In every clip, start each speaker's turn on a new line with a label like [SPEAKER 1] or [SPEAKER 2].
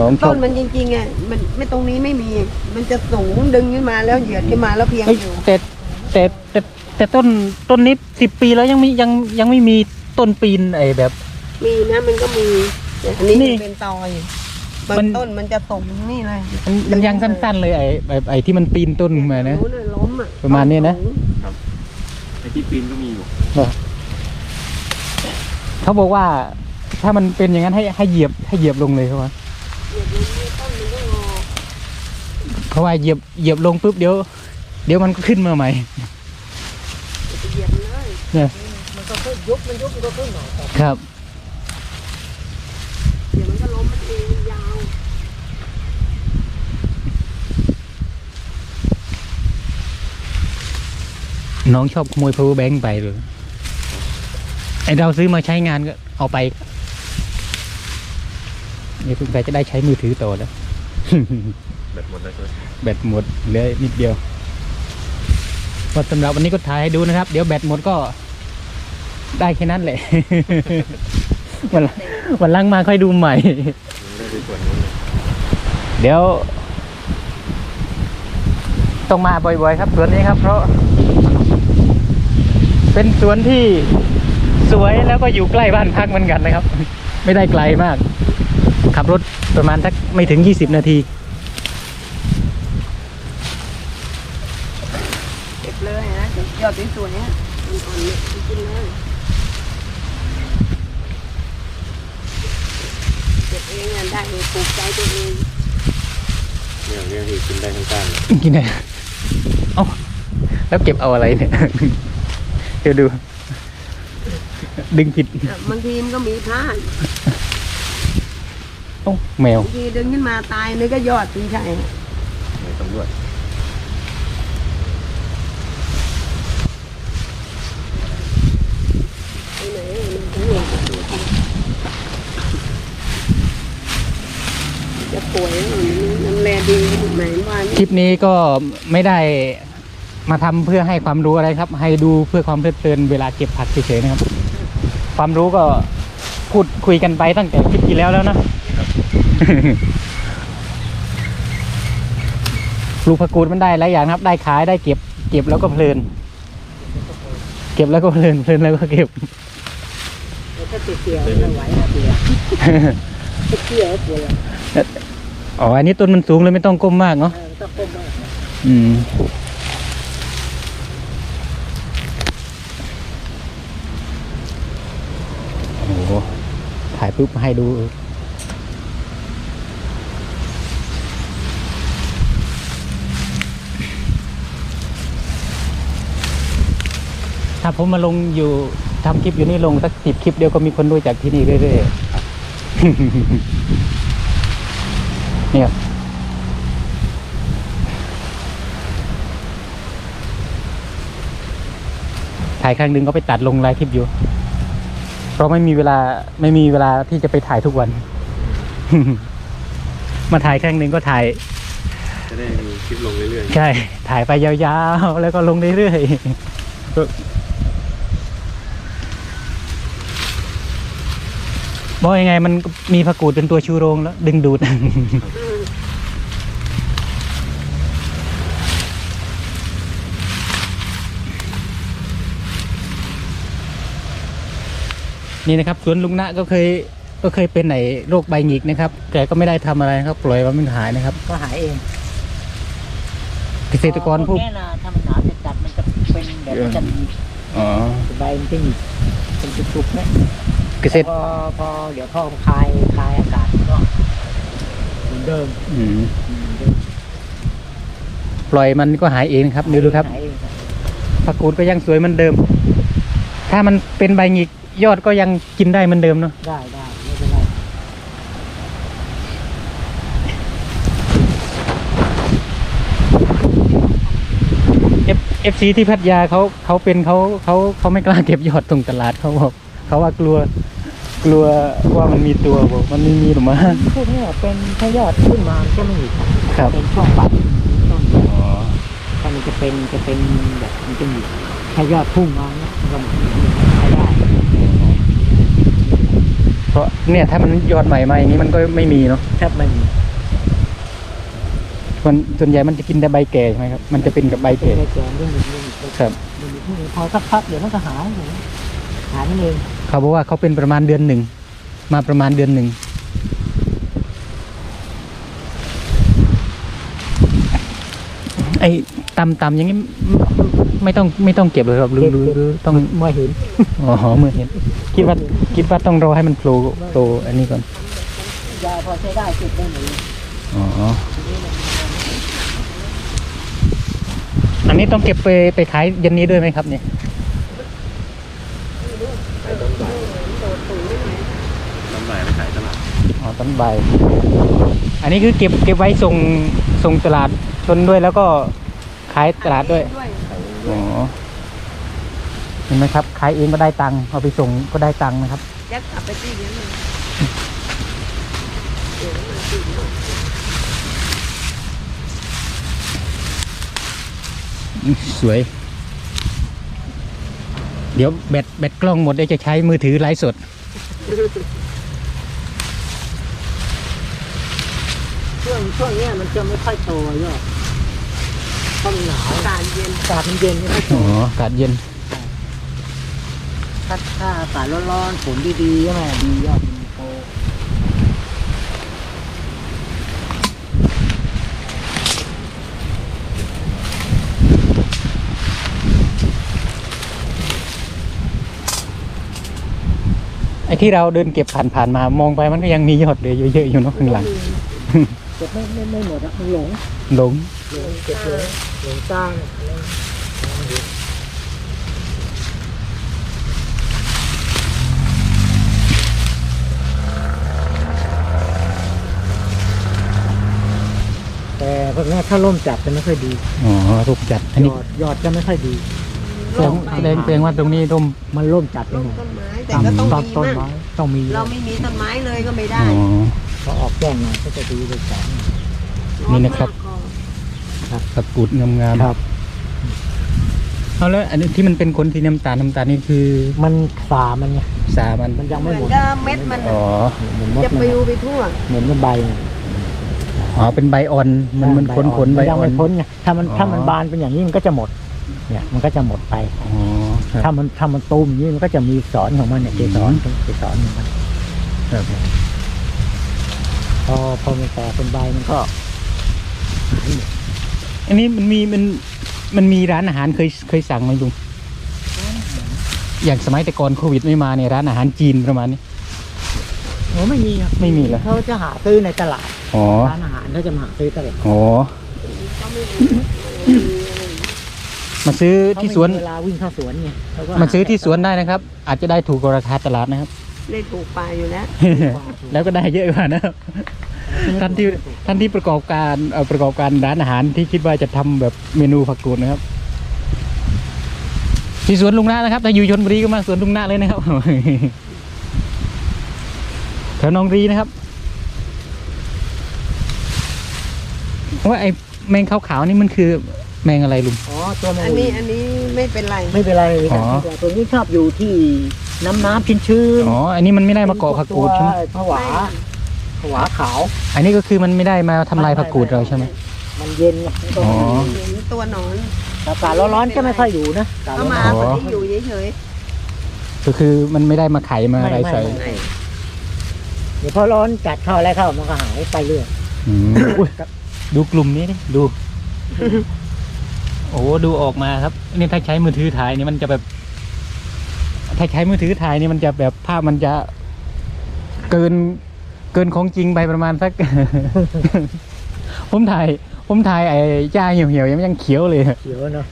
[SPEAKER 1] น้องชอ
[SPEAKER 2] ต้
[SPEAKER 1] บ
[SPEAKER 2] นมันจริงๆอะมันไม่ตรงนี้ไม่มี มันจะสูงดึงขึ้นมาแล้วเหยียดขึ้นมาแล้วเพียง
[SPEAKER 1] เอ้ย
[SPEAKER 2] อยู่
[SPEAKER 1] แต่แต่แต่แต่ต้นต้นนี้สิบปีแล้วยังไม่ยังยังไม่มีต้นปีนไอ้แบบ
[SPEAKER 2] มีนะมันก็มีแต่อันนี้
[SPEAKER 1] นี่
[SPEAKER 2] มันเป็นตอยบา
[SPEAKER 1] มัน
[SPEAKER 2] งต้นมันจะตกนี่เลย
[SPEAKER 1] มันมันยังสั้นๆเลยไอ้ไอ้ไอ้ที่มันปีนต้นขึ้นมานะ
[SPEAKER 2] รู้เลยล้มอะ
[SPEAKER 1] ประมาณนี้นะ
[SPEAKER 2] สูง
[SPEAKER 3] ไอ้ที่ปีนก็มีอยู่
[SPEAKER 1] เขาบอกว่าถ้ามันเป็นอย่างนั้นให้ให้เหยียบให้เหยียบลงเลยเขาว่า
[SPEAKER 2] เหยียดลงนี่ต้นมันก็งอ
[SPEAKER 1] เพราะว่าเหยียบเหยียบลงปุ๊บเดี๋ยว เดี๋ยวมันก็ขึ้นมาใหม่
[SPEAKER 2] อย่าไปเหยียบเลย
[SPEAKER 1] เนี่ย
[SPEAKER 2] มันก็ขึ้นยุบมันยุบมันก็ขึ้นหน่อยแต่
[SPEAKER 1] ครับ
[SPEAKER 2] เดี๋ยวมันก็ล้มมันเองยาว
[SPEAKER 1] น้องชอบขโมย power bank ไปเลยไอเราซื้อมาใช้งานก็เอาไปเดี๋ยวทุกท่านจะได้ใช้มือถือต่อแล้ว
[SPEAKER 3] แบตหมดแล้วใช่ไหม
[SPEAKER 1] แบตหมดเหลือนิดเดียวก็สำหรับวันนี้ก็ถ่ายให้ดูนะครับ เดี๋ยวแบตหมดก็ได้แค่นั้นแหละ วันหลังวันหลังมาค่อยดูใหม่
[SPEAKER 3] ยังได้ดูส่วนนู้นเลย
[SPEAKER 1] เดี๋ยว ต้องมาบ่อยๆ ครับสวนนี้ครับ เพราะ เป็นสวนที่สวยแล้วก็อยู่ใกล้บ้านพักเหมือนกันนะครับ ไม่ได้ไกลมาก ขับรถประมาณสักไม่ถึง 20 นาที
[SPEAKER 2] เก็บเลยนะเก็บยอด สวยๆอะมันอ่อนเนี่ยกินเลยเก็บเองอะได้เองปลูกใจตัวเอง
[SPEAKER 3] เนี่ยเนี่ยที่กินได้ทั้งก้านเลย
[SPEAKER 1] กินได้เอ้าแล้วเก็บเอาอะไรเนี่ย เดี๋ยวดู ดึงผิด
[SPEAKER 2] อะบางทีมันก็มีพลาด
[SPEAKER 1] เอ้าแมว
[SPEAKER 2] บางทีดึงขึ้นมาตายนี่ก็ยอดถึงใช่
[SPEAKER 3] ในตำรวจ
[SPEAKER 2] ไปไหนมันถึงหลงจะป่วยมันแล ดีไหนว่า
[SPEAKER 1] คลิปนี้ก็ไม่ได้มาทำเพื่อให้ความรู้อะไรครับ ให้ดูเพื่อความเพลิดเพลินเวลาเก็บผักเฉยๆนะครับ ความรู้ก็พูดคุยกันไปตั้งแต่คลิปที่แล้วแล้วนะปลูกผักกูดมันได้หลายอย่างครับ ได้ขายได้เก็บ เก็บแล้วก็เพลิน เก็บแล้วก็เพลินเพลินแล้วก็เก็บ
[SPEAKER 2] ถ้าติดเกี่ยวไม่ไหวนะเกี่ยวติดเกี่ยวเกี่ยว
[SPEAKER 1] อ๋อ อันนี้ต้นมันสูงเลยไม่ต้องก้มมากเนาะ
[SPEAKER 2] ต้องก้มมาก
[SPEAKER 1] อืมโอ้โหถ่ายปุ๊บให้ดูถ้าผมมาลงอยู่ทำคลิปอยู่นี่ลงสักสิบคลิปเดียวก็มีคนรู้จักที่นี่เรื่อยๆ เนี่ยถ่ายครั้งหนึ่งก็ไปตัดลงไลฟ์คลิปอยู่ เพราะไม่มีเวลาไม่มีเวลาที่จะไปถ่ายทุกวัน มาถ่ายครั้งหนึ่งก็ถ่าย
[SPEAKER 3] จะได้มีคลิปลงเรื่อย
[SPEAKER 1] ใช่ ถ่ายไปยาวๆ แล้วก็ลงเรื่อยๆ บอกยังไงมันมีผักกูดเป็นตัวชูโรงแล้ว ดึงดูด นี่นะครับสวนลุงนะก็เคยก็เคยเป็นไหนโรคใบหงิกนะครับแต่ก็ไม่ได้ทำอะไรนะครับ ปล่อยว่ามันหายนะครับ
[SPEAKER 4] ก็หายเอง
[SPEAKER 1] เกษตรกรผู้
[SPEAKER 4] พวกเนี้ยนะถ้ามันหนาจะจัดมันจะเป็นแบบมันจะมี
[SPEAKER 1] อ๋อ
[SPEAKER 4] ใบมันจะหนีบเป็นจุกๆนะ
[SPEAKER 1] เกษตร
[SPEAKER 4] พอพอเดี๋ยวพอคลายคลายอากาศก็เหมือนเดิม
[SPEAKER 1] อืม
[SPEAKER 4] เหมือนเดิม
[SPEAKER 1] ปล่อยมันก็หายเองครับดูดูครับ
[SPEAKER 4] หายเองครับ
[SPEAKER 1] ผักกูดก็ยังสวยเหมือนเดิม ถ้ามันเป็นใบหงิกยอดก็ยังกินได้เหมือนเดิมเนาะ
[SPEAKER 4] ได้ได้ไม่เป็นไร
[SPEAKER 1] เอฟเอฟซีที่พัทยาเขาเขาเป็นเขาเขาเขาไม่กล้าเก็บยอดตรงตลาดเขาบอกเขาว่ากลัว กลัวว่ามันมีตัวบอกมันไม่มีหรอกมั้ง
[SPEAKER 4] พวกเนี้ยเป็นถ้ายอดขึ้นมามันก็ไม่หนีบ
[SPEAKER 1] ครับ
[SPEAKER 4] เป็นช่วงปัดต้น
[SPEAKER 1] อ๋อ
[SPEAKER 4] ถ้ามันจะเป็นจะเป็นแบบมันจะหนีบถ้ายอดพุ่งมาเนี่ยมันก็ใช้ได้
[SPEAKER 1] เพราะเนี่ยถ้ามันยอดใหม่มาอย่างนี้มันก็ไม่มีเนาะ
[SPEAKER 4] แทบไม่มี
[SPEAKER 1] มันส่วนใหญ่มันจะกินแต่ใบแก่ใช่ไหมครับ มันจะเป็นกับใบ
[SPEAKER 4] เป็
[SPEAKER 1] แก่
[SPEAKER 4] นแกงเรื่องหนึ่งเรื่องหนึ่ง
[SPEAKER 1] ครับ
[SPEAKER 4] เรื่องหนึ่งพอสักพักเดี๋ยวมันก็หาย เองหานั่นเอง
[SPEAKER 1] เขาบอกว่าเขาเป็นประมาณเดือนหนึ่ง มาประมาณเดือนหนึ่งไอ้ตำตำอย่างนี้ไม่ไม่ต้องไม่ต้องเก็บเลยครับหรือหรือหรือต้อง
[SPEAKER 4] เมื่อเห็น
[SPEAKER 1] อ๋อเมื่อเห็น คิดว่าคิดว่าต้องรอให้มันโผล่โผล่อันนี้ก่อน
[SPEAKER 4] ยาพอใช้ได้เก็บได้หมด
[SPEAKER 1] อ๋ออันนี้ต้องเก็บไปไปขายเย็นนี้ด้วยไหมครับเนี่ย
[SPEAKER 3] น้ำลายไปขายตลาด
[SPEAKER 1] อ๋อต้นใบายอันนี้คือเก็บเก็บไว้ส่งส่งตลาดชนด้วยแล้วก็ขายตลาดด้วยอ๋อเห็นไหมครับขายเองก็ได้ตังค์เอาไปส่งก็ได้ตังค์นะครับ
[SPEAKER 2] ยัดกลับไปที่เลี้ยงเลย
[SPEAKER 1] สวย เดี๋ยวแบตแบตกล้องหมดเดี๋ยวจะใช้มือถือไลฟ์สด
[SPEAKER 4] ช่วงช่วงเนี้ยมันจะไม่ค่อยโตยอดเพราะมันหนาว
[SPEAKER 2] อากาศเย็น
[SPEAKER 4] อากาศมันเย็นไม่ค่อยโต
[SPEAKER 1] อ๋ออากาศเย็น
[SPEAKER 4] ถ้าถ้าอากาศร้อนๆฝนดีๆก็แม่ดียอดมั
[SPEAKER 1] อ้ที่เราเดินเก็บผ่านผ่านๆมามองไปมันก็ยังมียอดเหลือเยอะๆอยู่เนอะข้างหลัง
[SPEAKER 4] เก็บไม่ไม่ไม่หมดอะมันหลง
[SPEAKER 1] หลง
[SPEAKER 4] หลงเก็บหลงหลงตั้งอะไรแต่พวกเนี้ยถ้าร่มจัดจะไม่ค่อยดี
[SPEAKER 1] อ๋อรูปจัดอัน
[SPEAKER 4] ย
[SPEAKER 1] นี้
[SPEAKER 4] อดยอดจะไม่ค่อยดี
[SPEAKER 1] แสดงแสดงแสดงว่าตรงนี้ร่ม
[SPEAKER 4] มันร่มจัดไป
[SPEAKER 2] ร่ม
[SPEAKER 4] หน่อย
[SPEAKER 2] ต้นไม้แต่ก็ต้อง
[SPEAKER 4] ตาม
[SPEAKER 2] มี
[SPEAKER 4] ต้น
[SPEAKER 2] มั่ง
[SPEAKER 4] ไม้ต้องมี
[SPEAKER 2] เราไม่มีต้นไม้เลยก็ไม่
[SPEAKER 1] อ๋
[SPEAKER 2] ได้
[SPEAKER 1] อ
[SPEAKER 4] พอออกแจ้งหน่อยก็จะดีเลยจัด
[SPEAKER 1] นี่นะครับ ตะกรุดงามๆ
[SPEAKER 4] ครับ
[SPEAKER 1] เอาแล้วอันนี้ที่มันเป็นคนที่น้ำตาลน้ำตาลนี่คือ
[SPEAKER 4] มันฝามันไง
[SPEAKER 1] สามัน
[SPEAKER 4] มันยัง
[SPEAKER 2] เห
[SPEAKER 4] ไม่
[SPEAKER 2] มือน
[SPEAKER 4] หมด
[SPEAKER 2] กับเม็ดมัน
[SPEAKER 1] อ๋อ
[SPEAKER 4] เหมือนมด
[SPEAKER 2] จะ
[SPEAKER 4] มัน
[SPEAKER 2] ปลิวไปทั่ว
[SPEAKER 4] เหมือนกับใบน่ะ
[SPEAKER 1] อ๋อเป็นใบอ่อนมันมันขนขนๆใบ
[SPEAKER 4] มันยัง
[SPEAKER 1] อ่อน
[SPEAKER 4] ไม่พ้นไงถ้ามัน
[SPEAKER 1] อ๋อ
[SPEAKER 4] ถ้ามันบานเป็นอย่างนี้มันก็จะหมด เนี่ยมันก็จะหมดไป
[SPEAKER 1] อ๋อครับ
[SPEAKER 4] ถ้ามันถ้ามันตูมอย่างนี้มันก็จะมีสอนของมันเนี่ยเกสรเกสรของมัน
[SPEAKER 1] ครับ
[SPEAKER 4] พอพอมันแตกเป็นใบมันก็หายหมด
[SPEAKER 1] อันนี้มันมีมันมันมีร้านอาหารเคยเคยสั่งไหมลุงอย่างสมัยแต่ก่อนโควิดไม่มาเนี่ยร้านอาหารจีนประมาณนี้
[SPEAKER 4] โอ้ไม่มีครับ
[SPEAKER 1] ไม่มีเหรอ
[SPEAKER 4] เขาจะหาซื้อในตลาด
[SPEAKER 1] อ๋อ
[SPEAKER 4] ร้านอาหารเขาจะมาหาซื้อตลาด
[SPEAKER 1] อ๋อมาซื้อที่สวน
[SPEAKER 4] เขาไม่มีเวลาวิ่งเข้าสวนไงเขก็ห
[SPEAKER 1] มาซื้อที่สวนได้นะครับ อาจจะได้ถูกกว่าราคาตลาดนะครับ
[SPEAKER 2] ได้ถูกปลาอยู่แล้ว
[SPEAKER 1] แล้วก็ได้เยอะกว่านะครับท่านที่ท่านที่ประกอบการเอ่อประกอบการร้านอาหารที่คิดว่าจะทำแบบเมนูผักกูดนะครับ ที่สวนลุงนานะครับถ้าอยู่ชนบุรีก็มาสวนลุงนาเลยนะครับ แถวหนองรีนะครับว่าไอ้แมงขาวๆนี่มันคือ แมงอะไรลุง
[SPEAKER 4] อ๋อตัวแมง
[SPEAKER 2] อันนี้อันนี้ไม่เป็นไร
[SPEAKER 4] ไม่เป็นไรเลย
[SPEAKER 1] อ๋
[SPEAKER 4] ค
[SPEAKER 1] อ
[SPEAKER 4] รับตัวนี้ชอบอยู่ที่น้ำน้ำชื้นชื้น
[SPEAKER 1] อ๋อ อันนี้มันไม่ได้มาเกาะผักกูดใช่ไหม
[SPEAKER 4] ผวาผวาขาว
[SPEAKER 1] อันนี้ก็คือมันไม่ได้มาทำลายผักกูดเราใช่ไหม
[SPEAKER 4] มันเย็นไงมันก็
[SPEAKER 1] อ๋อ
[SPEAKER 2] เห็นตัวหนอน
[SPEAKER 4] อากาศร้อนๆก็ไม่ค่อยอยู่นะอากาศ
[SPEAKER 2] เอา
[SPEAKER 4] ร้
[SPEAKER 2] มา
[SPEAKER 4] อน
[SPEAKER 1] อ๋อ
[SPEAKER 2] คนที่อยู่เฉย
[SPEAKER 1] ก็คือมันไม่ได้มาไขมาอะไรใส่
[SPEAKER 2] ๆไหน
[SPEAKER 4] ๆเดี๋ยวพอร้อนจัดเข้าอะไรเข้ามันก็หายไปเรื่อย
[SPEAKER 1] อืมอุ๊ยดูกลุ่มนี้ดิดู โอ้โหดูออกมาครับนี่ถ้าใช้มือถือถ่ายนี่มันจะแบบ ถ้าใช้มือถือถ่ายนี่มันจะแบบภาพมันจะเกินเกินของจริงไปประมาณสัก ผมถ่ายผมถ่ายไอ้จ้าเหี่ยวๆยังยังเขียวเลย
[SPEAKER 4] เขียวเนาะ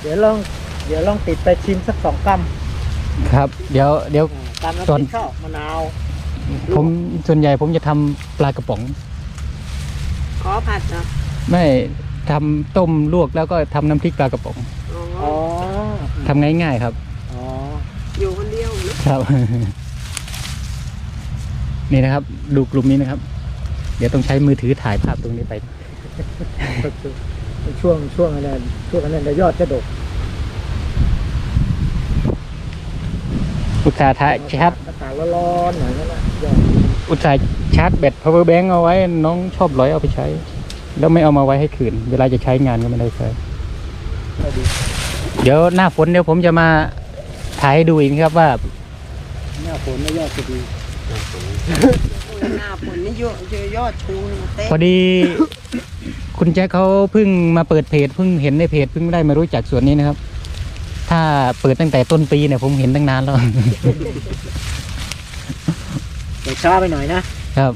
[SPEAKER 4] เดี๋ยวลอง เดี๋ยวลองติดไปชิมสักสองกำ
[SPEAKER 1] ครับ เดี๋ยวเดี๋ยว
[SPEAKER 4] ตามน้ำ
[SPEAKER 1] ส่วน
[SPEAKER 4] พริกข้าวมะนาว
[SPEAKER 1] ผมส่วนใหญ่ผมจะทำปลากระป๋อง
[SPEAKER 2] ขอผัดเหรอ
[SPEAKER 1] ไม่ทำต้มลวกแล้วก็ทำน้ำพริกปลากระป๋อง
[SPEAKER 2] อ๋อ
[SPEAKER 4] อ๋อ
[SPEAKER 1] ทำง่ายๆครับ
[SPEAKER 4] อ๋อ
[SPEAKER 2] อยู่คนเดียวเนอะ
[SPEAKER 1] ครับ นี่นะครับ ดูกลุ่มนี้นะครับ เดี๋ยวต้องใช้มือถือถ่ายภาพตรงนี้ไป
[SPEAKER 4] ช่วงช่วงนั้นช่วงนั้นยอดกระดก
[SPEAKER 1] อุตสาห์ถ่ายชาร์จ
[SPEAKER 4] อากาศร้อนๆหน่อยนั่นแหละยอด
[SPEAKER 1] อุตส่าห์ชาร์จแบต power bank เอาไว้น้องชอบร้อยเอาไปใช้ แล้วไม่เอามาไว้ให้คืน เวลาจะใช้งานก็ไม่ได้ใช้
[SPEAKER 4] ก็ดี
[SPEAKER 1] เดี๋ยวหน้าฝนเดี๋ยวผมจะมาถ่ายให้ดูอีกนะครับว่า
[SPEAKER 4] หน้าฝนไม่ยอดจะดี
[SPEAKER 2] หน้าฝนนี่เยอะเยอะยอดชูเต้
[SPEAKER 1] พอดี คุณแจ็คเขาเพิ่งมาเปิดเพจเพิ่งเห็นในเพจเพิ่งได้มารู้จักส่วนนี้นะครับ ถ้าเปิดตั้งแต่ต้นปีเนี่ยผมเห็นตั้งนานแล้ว
[SPEAKER 4] เดี๋ยวช้าไปหน่อยนะครับ